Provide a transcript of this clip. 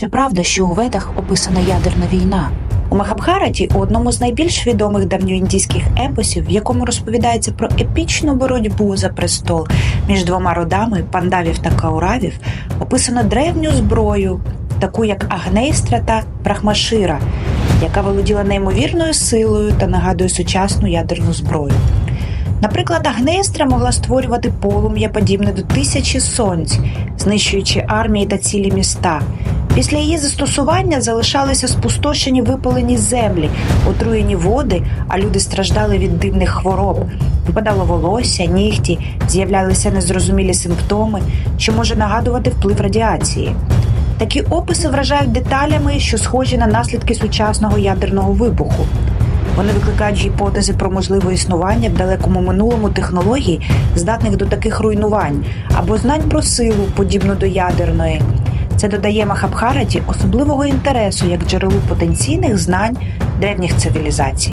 Чи правда, що у ведах описана ядерна війна? У Махабхараті, у одному з найбільш відомих давньоіндійських епосів, в якому розповідається про епічну боротьбу за престол між двома родами пандавів та кауравів, описано древню зброю, таку як Агнейстра та Брахмашира, яка володіла неймовірною силою та нагадує сучасну ядерну зброю. Наприклад, Агнестра могла створювати полум'я подібне до тисячі сонць, знищуючи армії та цілі міста. Після її застосування залишалися спустошені випалені землі, отруєні води, а люди страждали від дивних хвороб. Випадало волосся, нігті, з'являлися незрозумілі симптоми, що може нагадувати вплив радіації. Такі описи вражають деталями, що схожі на наслідки сучасного ядерного вибуху. Вони викликають гіпотези про можливе існування в далекому минулому технологій, здатних до таких руйнувань, або знань про силу, подібну до ядерної. Це додає Махабхараті особливого інтересу як джерелу потенційних знань древніх цивілізацій.